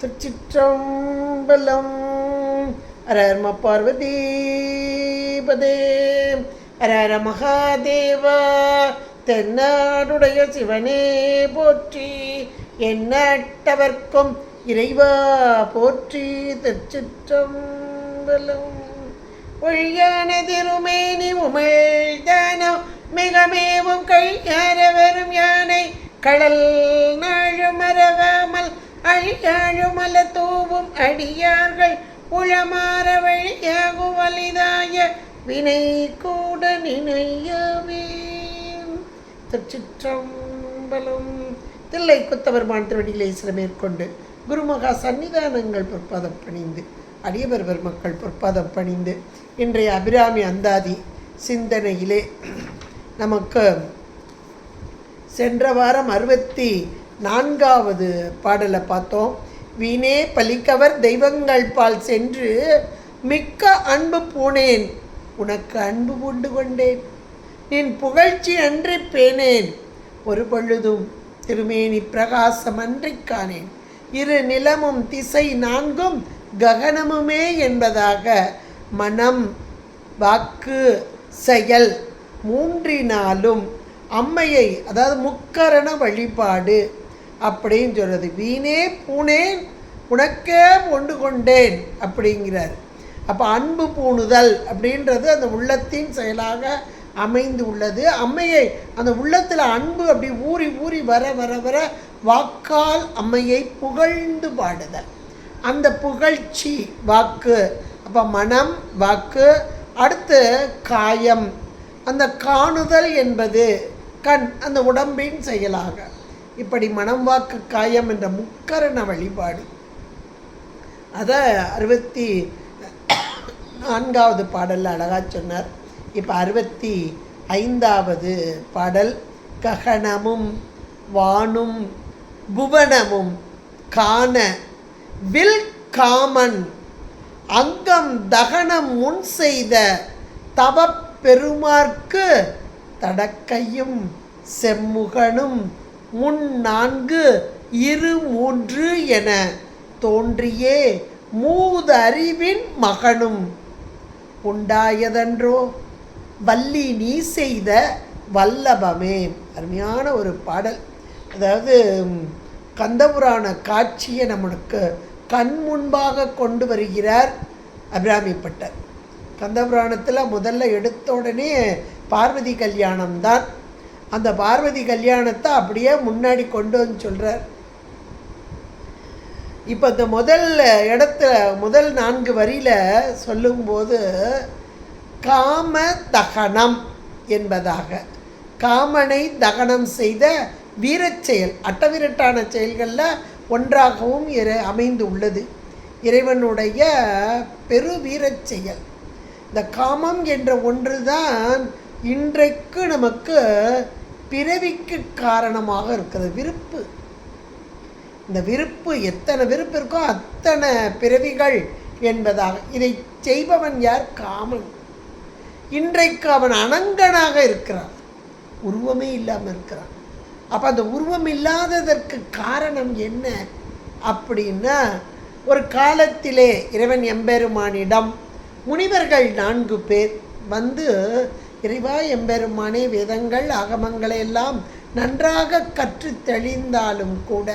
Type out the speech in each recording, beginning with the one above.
திருச்சிற்றம்பலம். அரர்ம பார்வதீபதே அரர மகாதேவா. தென்னாடுடைய சிவனே போற்றி. எண்ணட்டவர்க்கும் இறைவா போற்றி திருச்சிற்றம்பலம். ஒழியான திருமேனி உமிழ்தானோ மிகமேவும் கையார வரும் யானை. கடல் நாழும் மறவாமல் அழியாழுமல தூவும் அடியார்கள் உளமாற வழியாகும் வலிதாய வினை கூட நினையவே. திருச்சிற்றம்பலம் தில்லை குத்தபெருமான் திருவடிகளை சில மேற்கொண்டு குருமகா சன்னிதானங்கள் பொற்பாதம் பணிந்து அடியவர் பெருமக்கள் பொற்பாதம் பணிந்து இன்றைய அபிராமி அந்தாதி சிந்தனையிலே நமக்கு சென்ற வாரம் அறுபத்தி நான்காவது பாடலை பார்த்தோம். வீணே பலிக்கவர் தெய்வங்கள் பால் சென்று மிக்க அன்பு பூனேன் உனக்கு அன்பு கொண்டு கொண்டேன். நின் புகழ்ச்சி அன்றி பேனேன் ஒரு பொழுதும் திருமேனி பிரகாசமன்றி காணேன். இரு நிலமும் திசை நான்கும் ககனமுமே என்பதாக மனம் வாக்கு செயல் மூன்றினாலும் அம்மையை அதாவது முக்கரண வழிபாடு அப்படின்னு சொல்கிறது வீணே பூனேன் உனக்கே கொண்டு கொண்டேன் அப்படிங்கிறார். அப்போ அன்பு பூணுதல் அப்படின்றது அந்த உள்ளத்தின் செயலாக அமைந்து உள்ளது. அம்மையை அந்த உள்ளத்தில் அன்பு அப்படி ஊறி ஊறி வர வர வர வாக்கால் அம்மையை புகழ்ந்து பாடுதல். அந்த புகழ்ச்சி வாக்கு. அப்போ மனம் வாக்கு. அடுத்து காயம். அந்த காணுதல் என்பது கண் அந்த உடம்பின் செயலாக. இப்படி மனம் வாக்கு காயம் என்ற முக்கரண வழிபாடு. அதை அறுபத்தி நான்காவது பாடலில் அழகாக சொன்னார். இப்போ அறுபத்தி ஐந்தாவது பாடல் ககனமும் வானும் புவனமும் காண வில் காமன் அங்கம் தகனம் முன் செய்த தவப்பெருமார்க்கு தடக்கையும் செம்முகனும் முன் நான்கு இரு மூன்று என தோன்றியே மூதறிவின் மகனும். உண்டாயதன்றோ? வள்ளி நீ செய்த வல்லபமே. அருமையான ஒரு பாடல். அதாவது கந்தபுராண காட்சியை நம்மளுக்கு கண் முன்பாக கொண்டு வருகிறார் அபிராமிப்பட்டர். கந்தபுராணத்தில் முதல்ல எடுத்த உடனே பார்வதி கல்யாணம்தான். அந்த பார்வதி கல்யாணத்தை அப்படியே முன்னாடி கொண்டு வந்து சொல்கிறார் இப்போ இந்த முதல் இடத்துல முதல் நான்கு வரியில் சொல்லும்போது காம தகனம் என்பதாக. காமனை தகனம் செய்த வீரச்செயல் அட்டவிரட்டான செயல்களில் ஒன்றாகவும் இறை அமைந்து உள்ளது. இறைவனுடைய பெரு வீரச் செயல். இந்த காமம் என்ற ஒன்று தான் இன்றைக்கு நமக்கு பிறவிக்கு காரணமாக இருக்கிறது விருப்பு. இந்த விருப்பு எத்தனை விருப்பு இருக்கோ அத்தனை பிறவிகள் என்பதாக இதை செய்பவன் யார்? காமன். இன்றைக்கு அவன் அனங்கனாக இருக்கிறான். உருவமே இல்லாமல் இருக்கிறான். அப்போ அந்த உருவம் இல்லாததற்கு காரணம் என்ன அப்படின்னா ஒரு காலத்திலே இறைவன் எம்பெருமானிடம் முனிவர்கள் நான்கு பேர் வந்து இறைவா எம்பெருமானே வேதங்கள் அகமங்களை எல்லாம் நன்றாக கற்று தெளிந்தாலும் கூட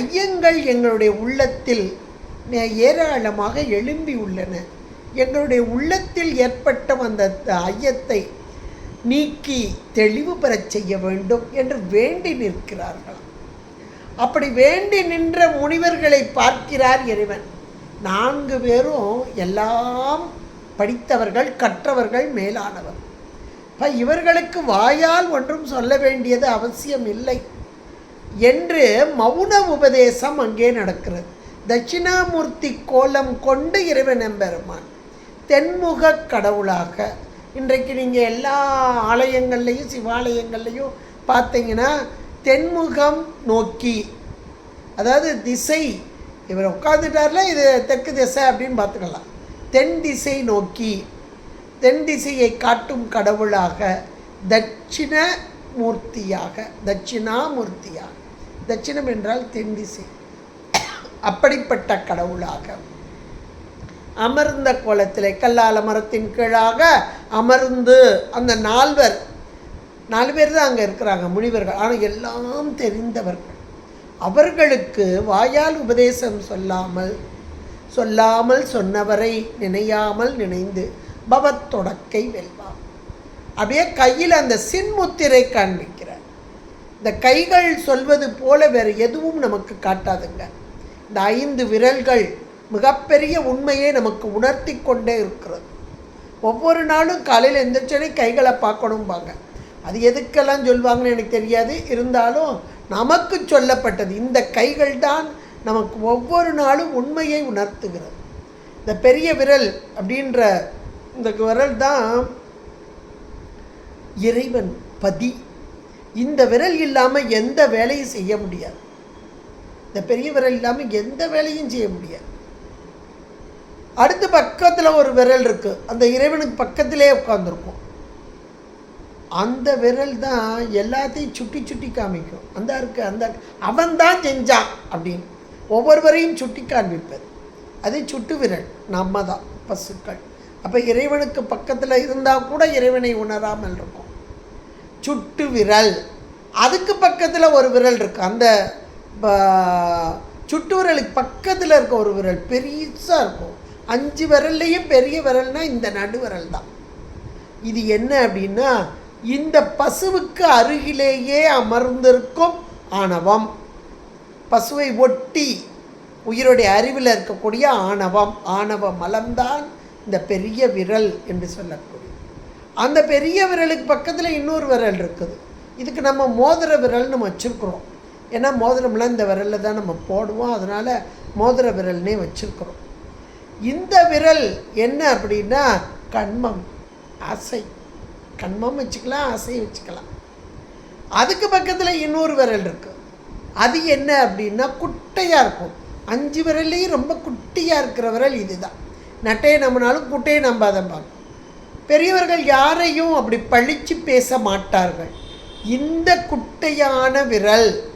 ஐயங்கள் எங்களுடைய உள்ளத்தில் ஏராளமாக எழும்பி உள்ளன. எங்களுடைய உள்ளத்தில் ஏற்பட்ட அந்த ஐயத்தை நீக்கி தெளிவு பெறச் செய்ய வேண்டும் என்று வேண்டி நிற்கிறார்கள். அப்படி வேண்டி நின்ற முனிவர்களை பார்க்கிறார் இறைவன். நான்கு பேரும் எல்லாம் படித்தவர்கள் கற்றவர்கள் மேலானவர். இப்போ இவர்களுக்கு வாயால் ஒன்றும் சொல்ல வேண்டியது அவசியம் இல்லை. என்று மௌன உபதேசம் அங்கே நடக்கிறது. தட்சிணாமூர்த்தி கோலம் கொண்டு இறைவன் எம்பெருமான். தென்முக கடவுளாக. இன்றைக்கு நீங்கள் எல்லா ஆலயங்கள்லேயும் சிவாலயங்கள்லேயும் பார்த்தீங்கன்னா தென்முகம் நோக்கி அதாவது திசை இவர் உட்காந்துட்டார்ல இது தெற்கு திசை அப்படின்னு பார்த்துக்கலாம். தென் திசை நோக்கி தென் திசையை காட்டும் கடவுளாக தட்சிண மூர்த்தியாக தட்சிணாமூர்த்தியாக தட்சிணம் என்றால் தென் திசை அப்படிப்பட்ட கடவுளாக. அமர்ந்த கோலத்திலே கல்லால மரத்தின் கீழாக அமர்ந்து அந்த நால்வர் நாலு பேர் தான் அங்கே இருக்கிறாங்க முனிவர்கள். ஆனால் எல்லாம் தெரிந்தவர்கள். அவர்களுக்கு வாயால் உபதேசம் சொல்லாமல் சொல்லாமல் சொன்னவரை நினையாமல் நினைந்து பவத் தொடக்கை வெல்வாம் அப்படியே கையில் அந்த சின்முத்திரை காண்பிக்கிறார். இந்த கைகள் சொல்வது போல வேறு எதுவும் நமக்கு காட்டாதுங்க. இந்த ஐந்து விரல்கள் மிகப்பெரிய உண்மையை நமக்கு உணர்த்தி கொண்டே இருக்கிறது. ஒவ்வொரு நாளும் காலையில் எந்திரிச்சோடனே கைகளை பார்க்கணும்பாங்க. அது எதுக்கெல்லாம் சொல்லுவாங்கன்னு எனக்கு தெரியாது. இருந்தாலும் நமக்கு சொல்லப்பட்டது இந்த கைகள் தான் நமக்கு ஒவ்வொரு நாளும் உண்மையை உணர்த்துகிறது. இந்த பெரிய விரல் அப்படின்ற இந்த விரல் தான் இறைவன் பதி. இந்த விரல் இல்லாமல் எந்த வேலையும் செய்ய முடியாது. இந்த பெரிய விரல் இல்லாமல் எந்த வேலையும் செய்ய முடியாது. அடுத்து பக்கத்தில் ஒரு விரல் இருக்கு. அந்த இறைவனுக்கு பக்கத்திலே உட்காந்துருக்கும் அந்த விரல் தான் எல்லாத்தையும் சுட்டி சுட்டி காமிக்கும். அந்த இருக்கு அந்த அவன் தான் செஞ்சான் அப்படின்னு. ஒவ்வொருவரையும் சுட்டி காண்பிப்பது. அது சுட்டு விரல் நம்ம தான் பசுக்கள். அப்போ இறைவனுக்கு பக்கத்தில் இருந்தால் கூட இறைவனை உணராமல் இருக்கும். சுட்டு விரல் அதுக்கு பக்கத்தில் ஒரு விரல் இருக்கு. அந்த ப- சுட்டு விரலுக்கு பக்கத்தில் இருக்க ஒரு விரல் பெருசாக இருக்கும். அஞ்சு விரல்லையும் பெரிய விரல்னா இந்த நடு விரல் தான் இது என்ன அப்படின்னா இந்த பசுவுக்கு அருகிலேயே அமர்ந்திருக்கும் ஆணவம். பசுவை ஒட்டி உயிருடைய அறிவில் இருக்கக்கூடிய ஆணவம் ஆணவ மலம்தான் இந்த பெரிய விரல் என்று சொல்லக்கூடிய அந்த பெரிய விரலுக்கு பக்கத்தில் இன்னொரு விரல் இருக்குது. இதுக்கு நம்ம மோதிர விரல் நம்ம வச்சுருக்குறோம். ஏன்னா மோதிரம்லாம் இந்த விரலில் தான் நம்ம போடுவோம். அதனால் மோதிர விரல்னே வச்சுருக்குறோம். இந்த விரல் என்ன அப்படின்னா கண்மம் ஆசை. கண்மம் வச்சுக்கலாம் ஆசை வச்சுக்கலாம். அதுக்கு பக்கத்தில் இன்னொரு விரல் இருக்குது அது என்ன அப்படின்னா குட்டையாக இருக்கும். அஞ்சு விரல்லையும் ரொம்ப குட்டியாக இருக்கிற விரல் இதுதான். நட்டையை நம்பினாலும் குட்டையை நம்பாதம்பாங்க. பெரியவர்கள் யாரையும் அப்படி பழிச்சு பேச மாட்டார்கள். இந்த குட்டையான விரல்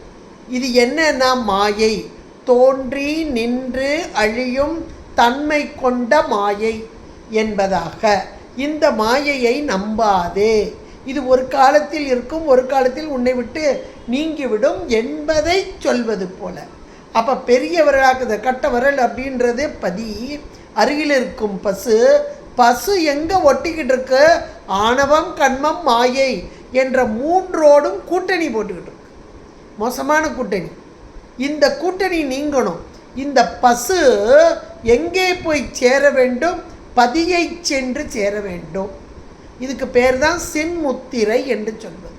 இது என்னன்னா மாயை. தோன்றி நின்று அழியும் தன்மை கொண்ட மாயை என்பதாக. இந்த மாயையை நம்பாதே. இது ஒரு காலத்தில் இருக்கும் ஒரு காலத்தில் உன்னை விட்டு நீங்கிவிடும் என்பதை சொல்வது போல. அப்போ பெரிய விரலாக்குது கட்ட விரல் அப்படின்றது பதி. அருகில் இருக்கும் பசு பசு எங்கே ஒட்டிக்கிட்டு இருக்கு? ஆணவம் கண்மம் மாயை என்ற மூன்றோடும் கூட்டணி போட்டுக்கிட்டு இருக்கு. மோசமான கூட்டணி. இந்த கூட்டணி நீங்கணும். இந்த பசு எங்கே போய் சேர வேண்டும்? பதியை சென்று சேர வேண்டும். இதுக்கு பேர் தான் சின்முத்திரை என்று சொல்வது.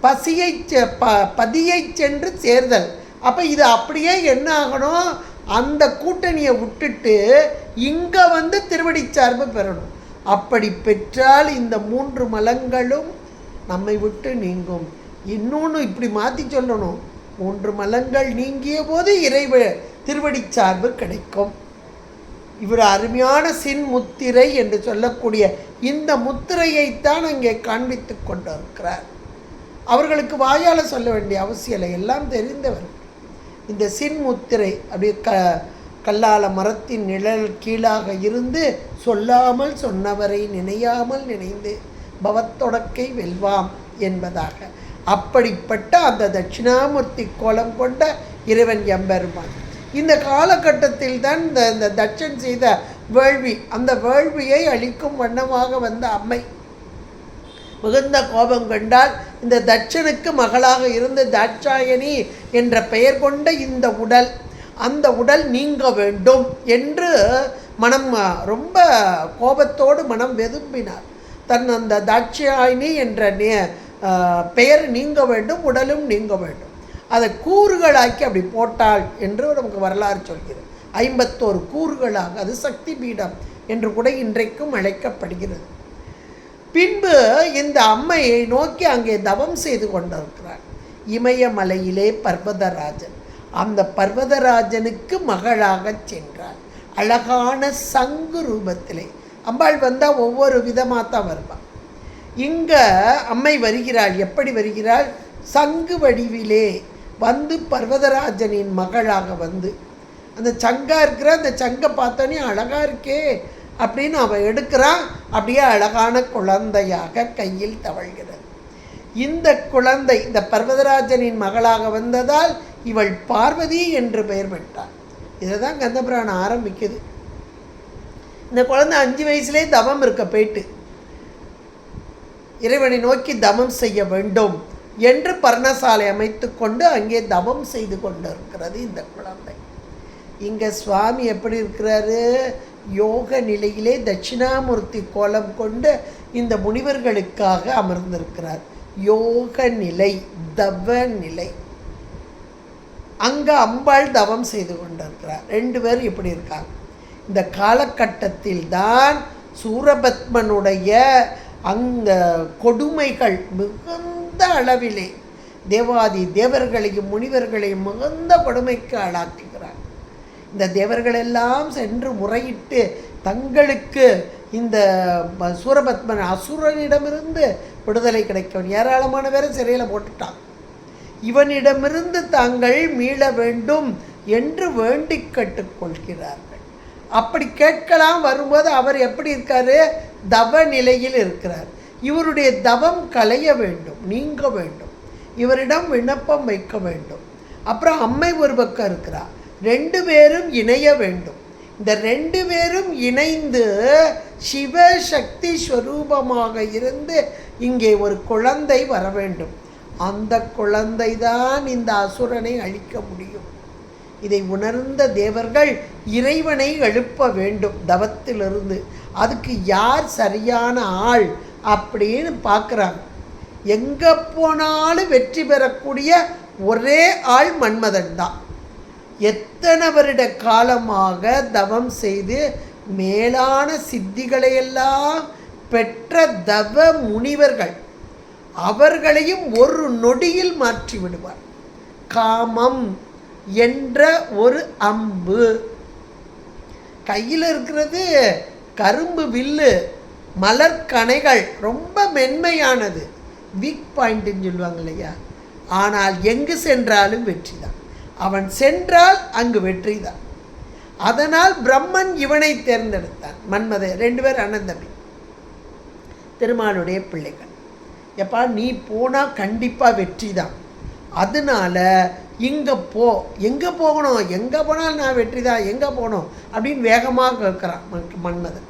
பசியை செ- ப பதியை சென்று சேர்தல். அப்போ இது அப்படியே என்ன ஆகணும்? அந்த கூட்டணியை விட்டுட்டு இங்கே வந்து திருவடி சார்பு பெறணும். அப்படி பெற்றால் இந்த மூன்று மலங்களும் நம்மை விட்டு நீங்கும். இன்னொன்று இப்படி மாற்றி சொல்லணும். மூன்று மலங்கள் நீங்கிய போது இறைவ திருவடி சார்பு கிடைக்கும். இவர் அருமையான சின் முத்திரை என்று சொல்லக்கூடிய இந்த முத்திரையைத்தான் அங்கே காண்பித்து கொண்டிருக்கிறார். அவர்களுக்கு வாயால் சொல்ல வேண்டிய அவசியம் இல்லை. எல்லாம் தெரிந்தவர். இந்த சின்முத்திரை அப்படியே க கல்லால மரத்தின் நிழல் கீழாக இருந்து சொல்லாமல் சொன்னவரை நினையாமல் நினைந்து பவத்தொடக்கை வெல்வாம் என்பதாக. அப்படிப்பட்ட அந்த தட்சிணாமூர்த்தி கோலம் கொண்ட இறைவன் எம்பெருமான். இந்த காலகட்டத்தில் தான் இந்த இந்த தட்சன் செய்த வேள்வி அந்த வேள்வியை அளிக்கும் வண்ணமாக வந்த அம்மை. மிகுந்த கோபம் கண்டால் இந்த தட்சனுக்கு மகளாக இருந்த தாட்சாயணி என்ற பெயர் கொண்ட இந்த உடல் அந்த உடல் நீங்க வேண்டும் என்று மனம் ரொம்ப கோபத்தோடு மனம் வெதும்பினார். தன் அந்த தாட்சாயினி என்ற நே- பெயர் நீங்க வேண்டும் உடலும் நீங்க வேண்டும். அதை கூறுகளாக்கி அப்படி போட்டாள் என்று நமக்கு வரலாறு சொல்கிறது. ஐம்பத்தோரு கூறுகளாக அது சக்தி பீடம் என்று கூட இன்றைக்கும் அழைக்கப்படுகிறது. பின்பு இந்த அம்மையை நோக்கி அங்கே தவம் செய்து கொண்டிருக்கிறார் இமயமலையிலே பர்வதராஜன். அந்த பர்வதராஜனுக்கு மகளாகச் சென்றார் அழகான சங்கு ரூபத்திலே. அம்பாள் வந்தால் ஒவ்வொரு விதமாக தான் வருவாள் இங்கே அம்மை வருகிறாள். எப்படி வருகிறாள்? சங்கு வடிவிலே வந்து பர்வதராஜனின் மகளாக வந்து. அந்த சங்கா இருக்கிற அந்த சங்கை பார்த்தோன்னே அழகாக இருக்கே. அப்படின்னு அவன் எடுக்கிறான் அப்படியே அழகான குழந்தையாக கையில் தவழ்கிறது. இந்த குழந்தை இந்த பர்வதராஜனின் மகளாக வந்ததால் இவள் பார்வதி என்று பெயர் பெற்றாள். இதை தான் கந்தபுராணம் ஆரம்பிக்குது. இந்த குழந்தை அஞ்சு வயசுலேயே தவம் இருக்க போயிட்டு இறைவனை நோக்கி தவம் செய்ய வேண்டும் என்று பர்ணசாலை அமைத்து கொண்டு அங்கே தவம் செய்து கொண்டு இருக்கிறது இந்த குழந்தை. இங்கே சுவாமி எப்படி இருக்கிறாரு? யோக நிலையிலே தட்சிணாமூர்த்தி கோலம் கொண்டு இந்த முனிவர்களுக்காக அமர்ந்திருக்கிறார். யோக நிலை தவ நிலை. அங்கே அம்பாள் தவம் செய்து கொண்டிருக்கிறார். ரெண்டு பேரும் இப்படி இருக்காங்க. இந்த காலகட்டத்தில் தான் சூரபத்மனுடைய அந்த கொடுமைகள் மிகுந்த அளவிலே தேவாதி தேவர்களையும் முனிவர்களையும் மிகுந்த கொடுமைக்கு ஆளாக்கி இந்த தேவர்களெல்லாம் சென்று முறையிட்டு தங்களுக்கு இந்த சூரபத்மன் அசுரனிடமிருந்து விடுதலை கிடைக்கும் ஏராளமான பேரை சிறையில் போட்டுட்டான். இவனிடமிருந்து தாங்கள் மீள வேண்டும் என்று வேண்டிக் கேட்டுக்கொள்கிறார்கள். அப்படி கேட்கலாம் வரும்போது அவர் எப்படி இருக்காரு? தவ நிலையில் இருக்கிறார். இவருடைய தவம் கலைய வேண்டும் நீங்க வேண்டும். இவரிடம் விண்ணப்பம் வைக்க வேண்டும். அப்புறம் அம்மை ஒரு பக்கம் இருக்கிறார். ரெண்டு பேரும் இணைய வேண்டும். இந்த ரெண்டு பேரும் இணைந்து சிவசக்தி ஸ்வரூபமாக இருந்து இங்கே ஒரு குழந்தை வர வேண்டும். அந்த குழந்தை தான் இந்த அசுரனை அழிக்க முடியும். இதை உணர்ந்த தேவர்கள் இறைவனை எழுப்ப வேண்டும் தவத்திலிருந்து. அதுக்கு யார் சரியான ஆள் அப்படின்னு பார்க்குறாங்க. எங்கே போனாலும் வெற்றி பெறக்கூடிய ஒரே ஆள் மன்மதன் தான். எத்தனை வருட காலமாக தவம் செய்து மேலான சித்திகளையெல்லாம் பெற்ற தவ முனிவர்கள் அவர்களையும் ஒரு நொடியில் மாற்றி விடுவார் காமம் என்ற ஒரு அம்பு. கையில் இருக்கிறது கரும்பு வில்லு மலர்கணைகள் ரொம்ப மென்மையானது. வீக் பாயிண்ட்டுன்னு சொல்லுவாங்க இல்லையா? ஆனால் எங்கு சென்றாலும் வெற்றி தான் அவன் சென்றால் அங்கு வெற்றி தான். அதனால் பிரம்மன் இவனை தேர்ந்தெடுத்தான். மன்மத ரெண்டு பேர் அண்ணன் தம்பி. திருமாலுடைய பிள்ளைகள். எப்பா நீ போனால் கண்டிப்பாக வெற்றி தான். அதனால இங்கே போ. எங்கே போகணும்? எங்கே போனாலும் நான் வெற்றி தான். எங்கே போகணும்? அப்படின்னு வேகமாக கேட்குறான் மன்- மன்மதன்.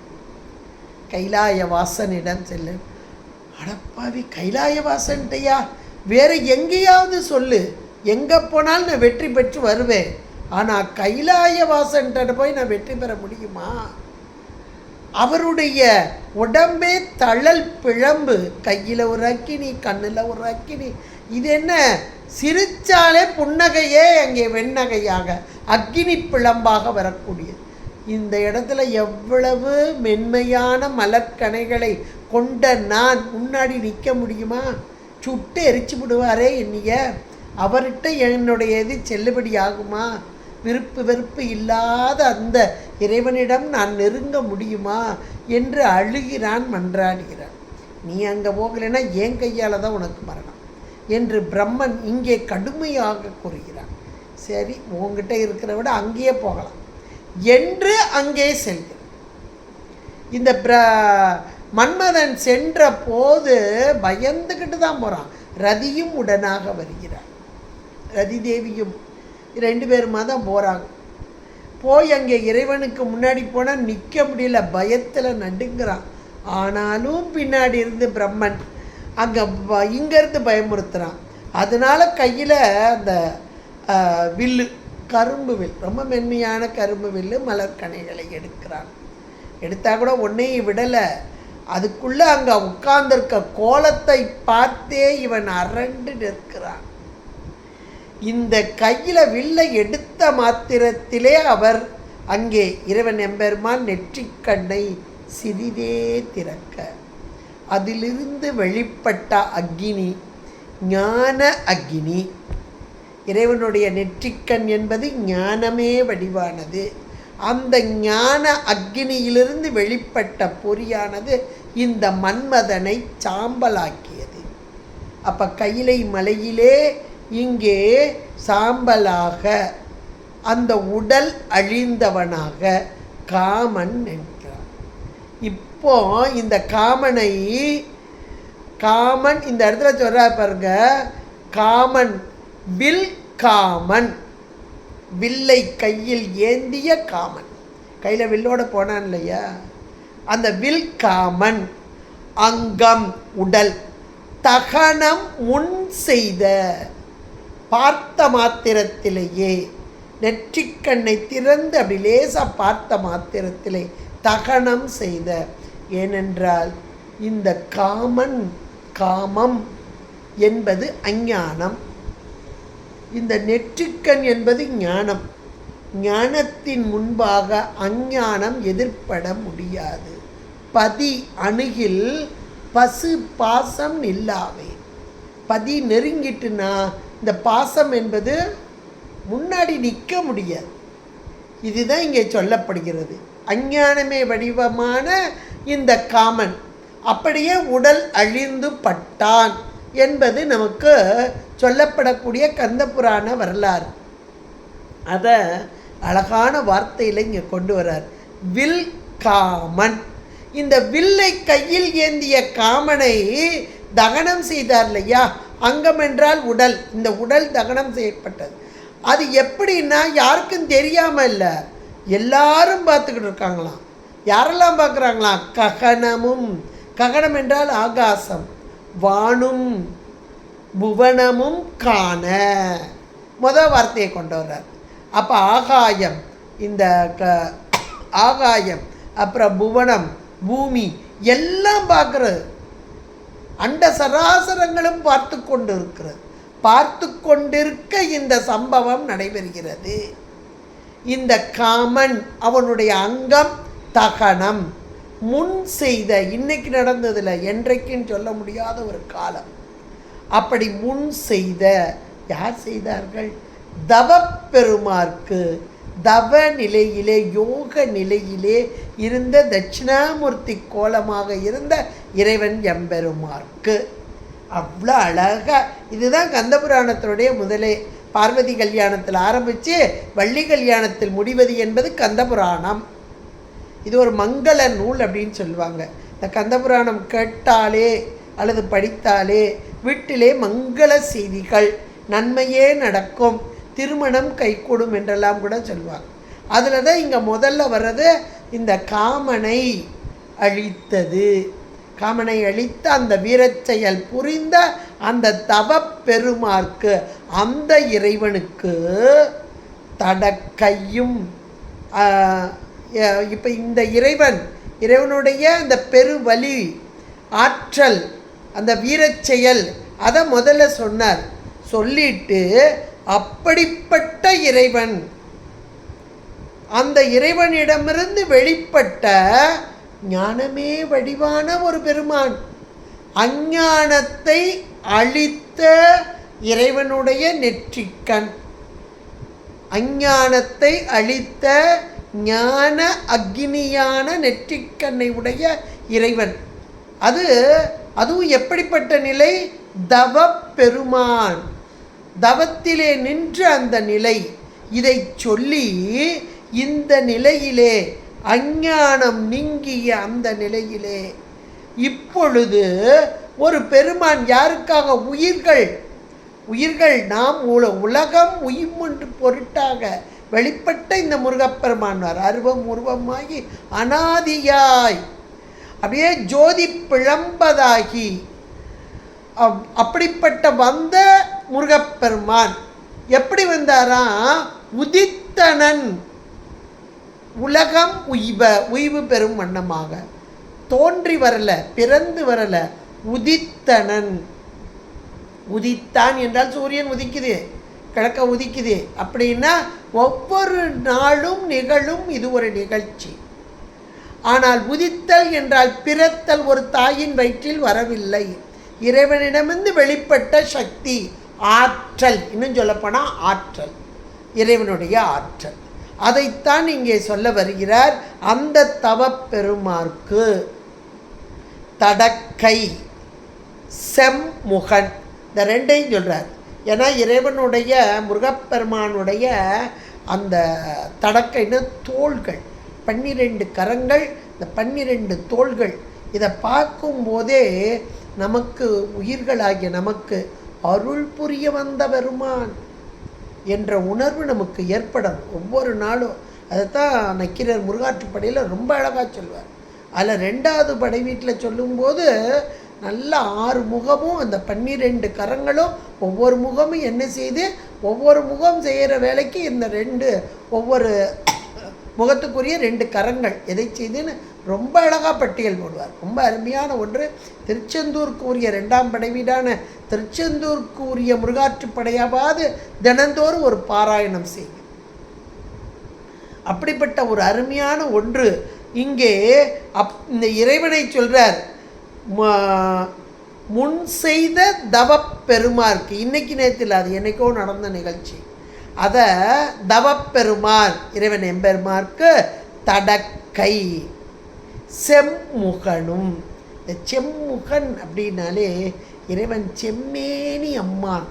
கைலாய வாசனிடம் செல்லு. அடப்பாவி கைலாய வாசன்ட்டையா எங்கேயாவது சொல்லு. எங்கே போனாலும் நான் வெற்றி பெற்று வருவேன். ஆனால் கைலாய வாசன்ட்ட போய் நான் வெற்றி பெற முடியுமா? அவருடைய உடம்பே தழல் பிழம்பு. கையில் ஒரு அக்கினி கண்ணில் ஒரு அக்கினி. இது என்ன? சிரித்தாலே புன்னகையே அங்கே வெண்ணகையாக அக்கினி பிழம்பாக வரக்கூடியது. இந்த இடத்துல எவ்வளவு மென்மையான மலர்கனைகளை கொண்ட நான் முன்னாடி நிற்க முடியுமா? சுட்டு எரிச்சு விடுவாரே என்னைய. அவர்கிட்ட என்னுடைய இது செல்லுபடியாகுமா? விருப்பு வெறுப்பு இல்லாத அந்த இறைவனிடம் நான் நெருங்க முடியுமா? என்று அழுகிறான் மன்றாடுகிறான். நீ அங்கே போகலைன்னா என் கையால் தான் உனக்கு மரணம் என்று பிரம்மன் இங்கே கடுமையாக கூறுகிறான். சரி உங்ககிட்ட இருக்கிற விட அங்கேயே போகலாம் என்று அங்கே செல்கிறான். இந்த பிர மன்மதன் சென்ற போது பயந்துக்கிட்டு தான் போகிறான் ரதியும் உடனாக வருகிறான். ரதி தேவியும் ரெண்டு பேருமா தான் போகிறாங்க போய் அங்கே இறைவனுக்கு முன்னாடி போனால் நிற்க முடியல பயத்தில் நடுங்கிறான். ஆனாலும் பின்னாடி இருந்து பிரம்மன் அங்கே இங்கேருந்து பயமுறுத்துகிறான் அதனால் கையில் அந்த வில்லு கரும்பு வில் ரொம்ப மென்மையான கரும்பு வில்லு மலர்கனைகளை எடுக்கிறான். எடுத்தால் கூட ஒன்றையும் விடலை. அதுக்குள்ளே அங்கே உட்கார்ந்துருக்க கோலத்தை பார்த்தே இவன் அரண்டு நிற்கிறான். இந்த கையில் வில்லை எடுத்த மாத்திரத்திலே அவர் அங்கே இறைவன் எம்பெருமான் நெற்றிக்கண்ணை சிறிதே திறக்க. அதிலிருந்து வெளிப்பட்ட அக்னி ஞான அக்னி. இறைவனுடைய நெற்றிக்கண் என்பது ஞானமே வடிவானது. அந்த ஞான அக்னியிலிருந்து வெளிப்பட்ட பொறியானது இந்த மன்மதனை சாம்பலாக்கியது. அப்போ கையிலை மலையிலே இங்கே சாம்பலாக அந்த உடல் அழிந்தவனாக காமன் என்கிறார் இப்போ இந்த காமனை காமன் இந்த இடத்துல சொல்கிறா பாருங்க காமன் வில் காமன் வில்லை கையில் ஏந்திய காமன். கையில் வில்லோட போனான் இல்லையா? அந்த வில் காமன் அங்கம் உடல் தகனம் முன் செய்த பார்த்த மாத்திரத்திலேயே நெற்றிக்கண்ணை திறந்து அப்படி லேசாக பார்த்த மாத்திரத்திலே தகனம் செய்த. ஏனென்றால் இந்த காமன் காமம் என்பது அஞ்ஞானம். இந்த நெற்றிக்கண் என்பது ஞானம். ஞானத்தின் முன்பாக அஞ்ஞானம் எதிர்ப்பட முடியாது. பதி அணுகில் பசு பாசம் நில்லாவே பதி நெருங்கிட்டுனா இந்த பாசம் என்பது முன்னாடி நிற்க முடியாது. இதுதான் இங்கே சொல்லப்படுகிறது. அஞ்ஞானமே வடிவமான இந்த காமன். அப்படியே உடல் அழிந்து பட்டான் என்பது நமக்கு சொல்லப்படக்கூடிய கந்தபுராண வரலாறு. அதை அழகான வார்த்தையில் இங்கே கொண்டு வர்றார். வில் காமன். இந்த வில்லை கையில் ஏந்திய காமனை தகனம் செய்தார் இல்லையா? அங்கம் என்றால் உடல். இந்த உடல் தகனம் செய்யப்பட்டது. அது எப்படின்னா யாருக்கும் தெரியாமல் இல்லை எல்லாரும் பார்த்துக்கிட்டு இருக்காங்களாம். யாரெல்லாம் பார்க்குறாங்களாம்? ககனமும். ககனம் என்றால் ஆகாசம். வானும் புவனமும் காண. முத வார்த்தையை கொண்டு வர்றார். அப்போ ஆகாயம். இந்த க ஆகாயம். அப்புறம் புவனம் பூமி. எல்லாம் பார்க்குறது. அண்ட சராசரங்களும் பார்த்து கொண்டிருக்கிறது. பார்த்து கொண்டிருக்க இந்த சம்பவம் நடைபெறுகிறது. இந்த காமன் அவனுடைய அங்கம் தகனம். முன் செய்த இன்னைக்கு நடந்ததில் என்றைக்குன்னு சொல்ல முடியாத ஒரு காலம். அப்படி முன் செய்த யார் செய்தார்கள்? தவப்பெருமார்க்கு தவ நிலையிலே யோக நிலையிலே இருந்த தட்சிணாமூர்த்தி கோலமாக இருந்த இறைவன் எம்பெருமார்க்கு. அவ்வளோ அழகாக இதுதான் கந்தபுராணத்தினுடைய முதலே. பார்வதி கல்யாணத்தில் ஆரம்பித்து வள்ளி கல்யாணத்தில் முடிவது என்பது கந்தபுராணம். இது ஒரு மங்கள நூல் அப்படின்னு சொல்லுவாங்க. இந்த கந்தபுராணம் கேட்டாலே அல்லது படித்தாலே வீட்டிலே மங்கள செய்திகள் நன்மையே நடக்கும். திருமணம் கைகூடும் என்றெல்லாம் கூட சொல்லுவாங்க அதில் தான் இங்கே முதல்ல வர்றது இந்த காமனை அழித்தது. காமனை அழித்த அந்த வீரச் செயல் புரிந்த அந்த தவ பெருமார்க்கு அந்த இறைவனுக்கு தடக்கையும் இப்போ இந்த இறைவன் இறைவனுடைய அந்த பெருவலி ஆற்றல் அந்த வீரச் செயல் அதை முதல்ல சொன்னார். சொல்லிட்டு அப்படிப்பட்ட இறைவன். அந்த இறைவனிடமிருந்து வெளிப்பட்ட ஞானமே வடிவான ஒரு பெருமான். அஞ்ஞானத்தை அழித்த இறைவனுடைய நெற்றிக்கண். அஞ்ஞானத்தை அழித்த ஞான அக்னியான நெற்றிக்கண்ணை உடைய இறைவன். அது அதுவும் எப்படிப்பட்ட நிலை? தவ பெருமான். தவத்திலே நின்ற அந்த நிலை. இதை சொல்லி இந்த நிலையிலே அஞ்ஞானம் நீங்கிய அந்த நிலையிலே. இப்பொழுது ஒரு பெருமான் யாருக்காக உயிர்கள்? உயிர்கள் நாம் உல உலகம் உயிர்மொன்று பொருட்டாக வெளிப்பட்ட இந்த முருகப்பெருமானார் அருவம் உருவமாகி அனாதியாய். அப்படியே ஜோதி பிழம்பதாகி அப்படிப்பட்ட வந்த முருகப்பெருமான் எப்படி வந்தாரா? உதித்தனன் உலகம் உய்வ உய்வு பெறும் வண்ணமாக. தோன்றி வரல பிறந்து வரல. உதித்தனன். உதித்தான் என்றால் சூரியன் உதிக்குது கிழக்க உதிக்குது. அப்படின்னா ஒவ்வொரு நாளும் நிகழும் இது ஒரு நிகழ்ச்சி. ஆனால் உதித்தல் என்றால் பிறத்தல் ஒரு தாயின் வயிற்றில் வரவில்லை. இறைவனிடமிருந்து வெளிப்பட்ட சக்தி ஆற்றல். இன்னும் சொல்லப்போனால் ஆற்றல். இறைவனுடைய ஆற்றல். அதைத்தான் இங்கே சொல்ல வருகிறார் அந்த தவப்பெருமார்க்கு. தடக்கை செம்முகன். இந்த ரெண்டையும் சொல்கிறார் ஏன்னா இறைவனுடைய முருகப்பெருமானுடைய அந்த தடக்கைன்னு தோள்கள். பன்னிரெண்டு கரங்கள். இந்த பன்னிரெண்டு தோள்கள். இதை பார்க்கும்போதே நமக்கு உயிர்களாகிய நமக்கு அருள் புரிய வந்த பெருமான் என்ற உணர்வு நமக்கு ஏற்படும் ஒவ்வொரு நாளும் அதைத்தான் நக்கீரர் முருகாற்றுப்படையில் ரொம்ப அழகாக சொல்வார். அதில் ரெண்டாவது படை வீட்டில் சொல்லும்போது நல்ல ஆறு முகமும் அந்த பன்னிரெண்டு கரங்களும் ஒவ்வொரு முகமும் என்ன செய்து ஒவ்வொரு முகம் செய்கிற வேலைக்கு இந்த ரெண்டு ஒவ்வொரு முகத்துக்குரிய ரெண்டு கரங்கள். எதை செய்துன்னு ரொம்ப அழகாக பட்டியல் போடுவார். ரொம்ப அருமையான ஒன்று. திருச்செந்தூருக்கு உரிய ரெண்டாம் படை வீடான திருச்செந்தூருக்கு உரிய முருகாற்றுப்படையாவது தினந்தோறும் ஒரு பாராயணம் செய்யும். அப்படிப்பட்ட ஒரு அருமையான ஒன்று. இங்கே அப் இந்த இறைவனை சொல்கிறார் முன் செய்த தவப் பெருமாருக்கு. இன்னைக்கு நேரத்தில் அது என்னைக்கோ நடந்த நிகழ்ச்சி. அதை தவப்பெருமான் இறைவன் எம்பெருமாருக்கு தடக்கை. செம்முகனும். இந்த செம்முகன் அப்படின்னாலே இறைவன் செம்மேனி அம்மான்.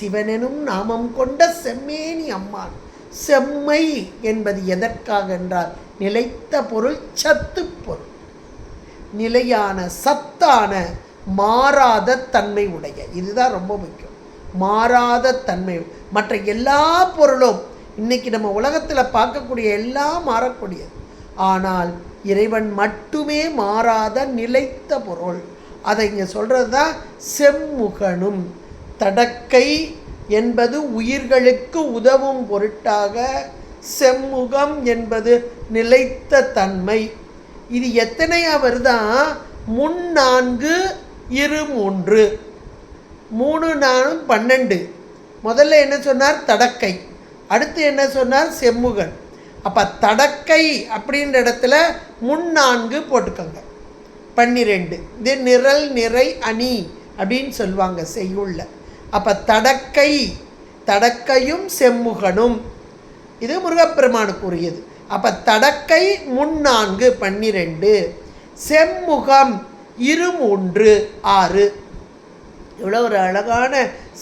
சிவனெனும் நாமம் கொண்ட செம்மேனி அம்மான். செம்மை என்பது எதற்காக என்றால் நிலைத்த பொருள் சத்து பொருள். நிலையான சத்தான மாறாத தன்மை உடைய. இதுதான் ரொம்ப முக்கியம். மாறாத தன்மை. மற்ற எல்லா பொருளும் இன்னைக்கு நம்ம உலகத்தில் பார்க்கக்கூடிய எல்லாம் மாறக்கூடியது. ஆனால் இறைவன் மட்டுமே மாறாத நிலைத்த பொருள். அதை இங்கே சொல்கிறது தான் செம்முகனும். தடக்கை என்பது உயிர்களுக்கு உதவும் பொருட்டாக செம்முகம் என்பது நிலைத்த தன்மை. இது எத்தனையாவது வருதான் முன் நான்கு இரு மூன்று. மூணு நானும் பன்னெண்டு. முதல்ல என்ன சொன்னார்? தடக்கை. அடுத்து என்ன சொன்னார்? செம்முகன். அப்போ தடக்கை அப்படின்ற இடத்துல முன் நான்கு போட்டுக்கோங்க. பன்னிரெண்டு. இது நிரல் நிறை அணி அப்படின்னு சொல்லுவாங்க செய்யுள்ள. அப்போ தடக்கை தடக்கையும் செம்முகனும். இது முருகப்பெருமானுக்குரியது. அப்போ தடக்கை முன் நான்கு பன்னிரெண்டு. செம்முகம் இரு மூன்று ஆறு. இவ்வளோ ஒரு அழகான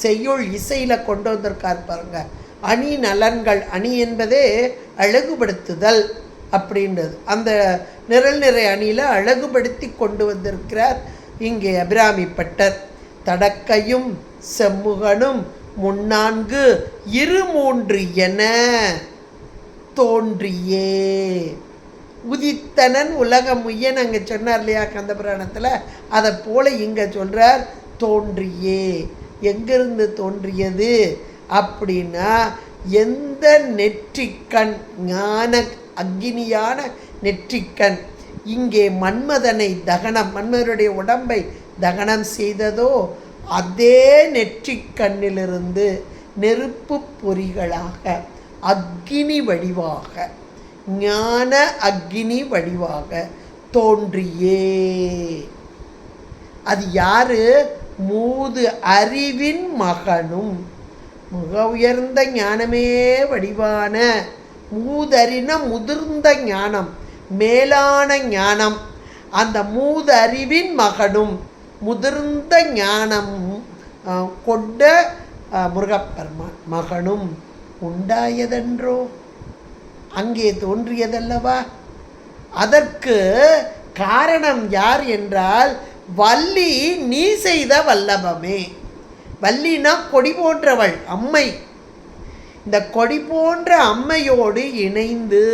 செய்யுள் இசையில் கொண்டு வந்திருக்கார் பாருங்க. அணி நலன்கள் அணி என்பதே அழகுபடுத்துதல் அப்படின்றது. அந்த நிரல் நிறை அணியில் அழகுபடுத்தி கொண்டு வந்திருக்கிறார் இங்கே அபிராமிப்பட்டர் தடக்கையும் செம்முகனும் முன்னான்கு இரு மூன்று என தோன்றியே. உதித்தனன் உலகம் உய்யன் அங்கே சொன்னார் இல்லையா கந்த புராணத்தில் அதை போல இங்கே சொல்கிறார் தோன்றியே. எங்கிருந்து தோன்றியது? அப்படின்னா எந்த நெற்றிக்கண் ஞான அக்னியான நெற்றிக்கண்? இங்கே மன்மதனை தகனம் மன்மதனுடைய உடம்பை தகனம் செய்ததோ அதே நெற்றிக்கண்ணிலிருந்து நெருப்பு பொறிகளாக அக்னி வடிவாக ஞான அக்னி வடிவாக தோன்றியே. அது யாரு? மூது அறிவின் மகனும். மிக உயர்ந்த ஞானமே வடிவான மூதறின முதிர்ந்த ஞானம் மேலான ஞானம். அந்த மூதறிவின் மகனும் முதிர்ந்த ஞானம் கொண்ட முருகப்பெருமான் மகனும் உண்டாயதென்றோ? அங்கே தோன்றியதல்லவா? அதற்கு காரணம் யார் என்றால் வள்ளி நீ செய்த வல்லபமே. வள்ளினா கொடி போன்றவள் அம்மை. இந்த கொடி போன்ற அம்மையோடு இணைந்து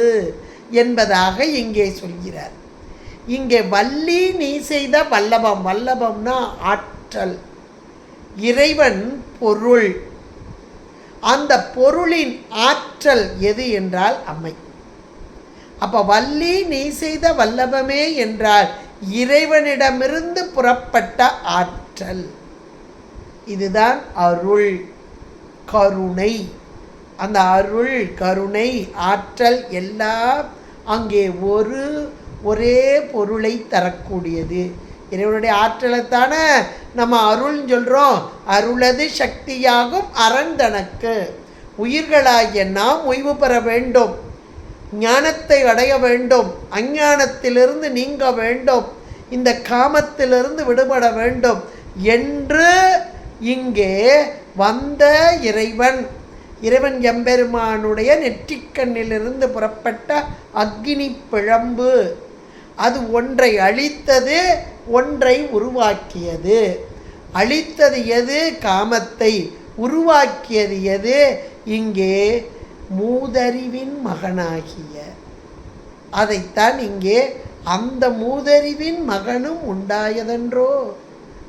என்பதாக இங்கே சொல்கிறார். இங்கே வள்ளி நீ செய்த வல்லபம் வல்லபம்னா ஆற்றல் இறைவன் பொருள். அந்த பொருளின் ஆற்றல் எது என்றால் அம்மை. அப்போ வள்ளி நீ செய்த வல்லபமே என்றால் இறைவனிடமிருந்து புறப்பட்ட ஆற்றல். இதுதான் அருள் கருணை. அந்த அருள் கருணை ஆற்றல் எல்லாம் அங்கே ஒரு ஒரே பொருளை தரக்கூடியது. இறைவனுடைய ஆற்றலைத்தானே நம்ம அருள்னு சொல்கிறோம் அருளது சக்தியாகும் அறந்தனக்கு உயிர்களாகிய நாம் ஓய்வு பெற வேண்டும். ஞானத்தை அடைய வேண்டும் அஞ்ஞானத்திலிருந்து நீங்க வேண்டும் இந்த காமத்திலிருந்து விடுபட வேண்டும் என்று இங்கே வந்த இறைவன். இறைவன் எம்பெருமானுடைய நெற்றிக்கண்ணிலிருந்து புறப்பட்ட அக்னி பிழம்பு. அது ஒன்றை அழித்தது ஒன்றை உருவாக்கியது. அழித்தது எது? காமத்தை. உருவாக்கியது எது? இங்கே மூதறிவின் மகனாகிய. அதைத்தான் இங்கே அந்த மூதறிவின் மகனும் உண்டாயதென்றோ?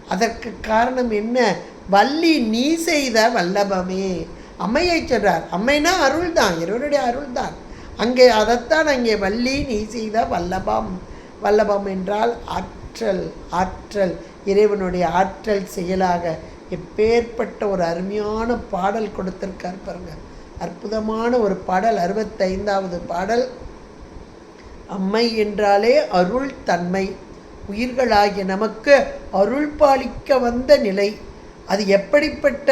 அதற்கு காரணம் என்ன? வள்ளி நீ செய்த வல்லபமே. அம்மையை சொல்றார் அம்மைனா அருள் தான் இறைவனுடைய அருள் தான் அங்கே அதைத்தான் அங்கே வள்ளி நீ செய்த வல்லபம். வல்லபம் என்றால் ஆற்றல் ஆற்றல் இறைவனுடைய ஆற்றல் செயலாக எப்பேற்பட்ட ஒரு அருமையான பாடல் கொடுத்திருக்கார் பாருங்க. அற்புதமான ஒரு பாடல் அறுபத்தைந்தாவது பாடல். அம்மை என்றாலே அருள் தன்மை. உயிர்களாகிய நமக்கு அருள் பாலிக்க வந்த நிலை. அது எப்படிப்பட்ட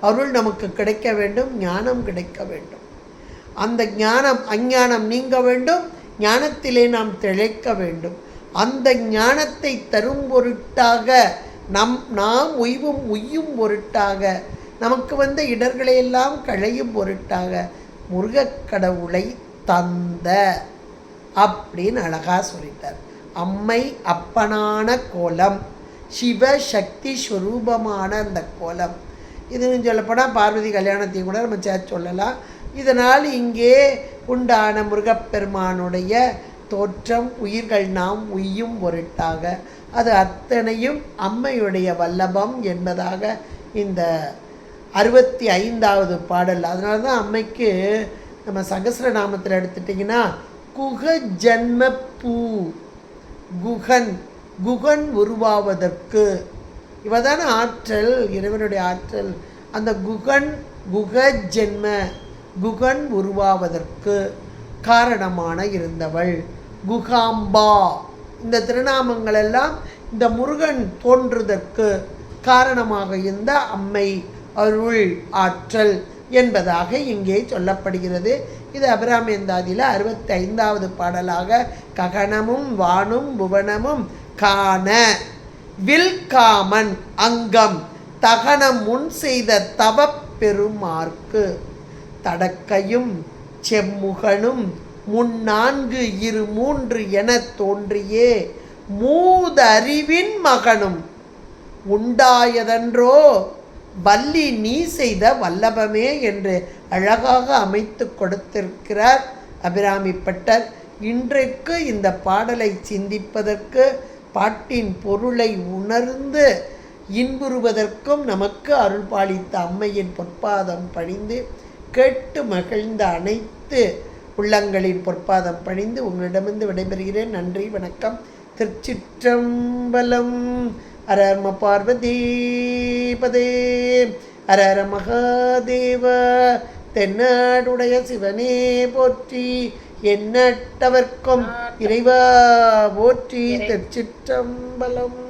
அருள் நமக்கு கிடைக்க வேண்டும்? ஞானம் கிடைக்க வேண்டும். அந்த ஞானம் அஞ்ஞானம் நீங்க வேண்டும். ஞானத்திலே நாம் திளைக்க வேண்டும். அந்த ஞானத்தை தரும் பொருட்டாக நம் நாம் உய்வும் உய்யும் பொருட்டாக நமக்கு வந்த இடர்களையெல்லாம் களையும் பொருட்டாக முருகக்கடவுளை தந்த அப்படின்னு அழகா சொல்லிட்டார். அம்மை அப்பனான கோலம் சிவசக்தி ஸ்வரூபமான அந்த கோலம். இதுன்னு சொல்லப்போனால் பார்வதி கல்யாணத்தையும் கூட நம்ம சேர்த்து சொல்லலாம். இதனால் இங்கே உண்டான முருகப்பெருமானுடைய தோற்றம் உயிர்கள் நாம் உய்யும் பொருட்டாக. அது அத்தனையும் அம்மையுடைய வல்லபம் என்பதாக இந்த அறுபத்தி ஐந்தாவது பாடல். அதனால தான் அம்மைக்கு நம்ம சகசிரநாமத்தில் எடுத்துட்டிங்கன்னா குக ஜன்ம பூ குகன் குகன் உருவாவதற்கு. இவதான ஆற்றல் இறைவனுடைய ஆற்றல். அந்த குகன் குக ஜென்ம குகன் உருவாவதற்கு காரணமான இருந்தவள். குகாம்பா. இந்த திருநாமங்கள் எல்லாம் இந்த முருகன் தோன்றுதற்கு காரணமாக இருந்த அம்மை. அருள் ஆற்றல் என்பதாக இங்கே சொல்லப்படுகிறது. இது அபிராமேந்தாதியில் அறுபத்தி ஐந்தாவது பாடலாக. ககனமும் வானும் புவனமும் காண வில்காமன் அங்கம் தகனம் முன் செய்த தவப்பெருமார்க்கு தடக்கையும் செம்முகனும் முன்னான்கு இரு மூன்று எனத் தோன்றியே மூதறிவின் மகனும் உண்டாயதன்றோ வள்ளி நீ செய்த வல்லபமே என்று அழகாக அமைத்து கொடுத்திருக்கிறார் அபிராமிப்பட்டர் இன்றைக்கு இந்த பாடலை சிந்திப்பதற்கு பாட்டின் பொருளை உணர்ந்து இன்புறுவதற்கும் நமக்கு அருள்பாலித்த அம்மையின் பொற்பாதம் பணிந்து கேட்டு மகிழ்ந்த அனைத்து உள்ளங்களின் பொற்பாதம் பணிந்து உங்களிடமிருந்து விடைபெறுகிறேன். நன்றி வணக்கம். திருச்சிற்றம்பலம் அரம பார்வதி பதே அரர மகாதேவ தென்னாடுடைய சிவனே போற்றி எண்ணற்றவர்க்கும் இறைவா போற்றி திருச்சிற்றம்பலம்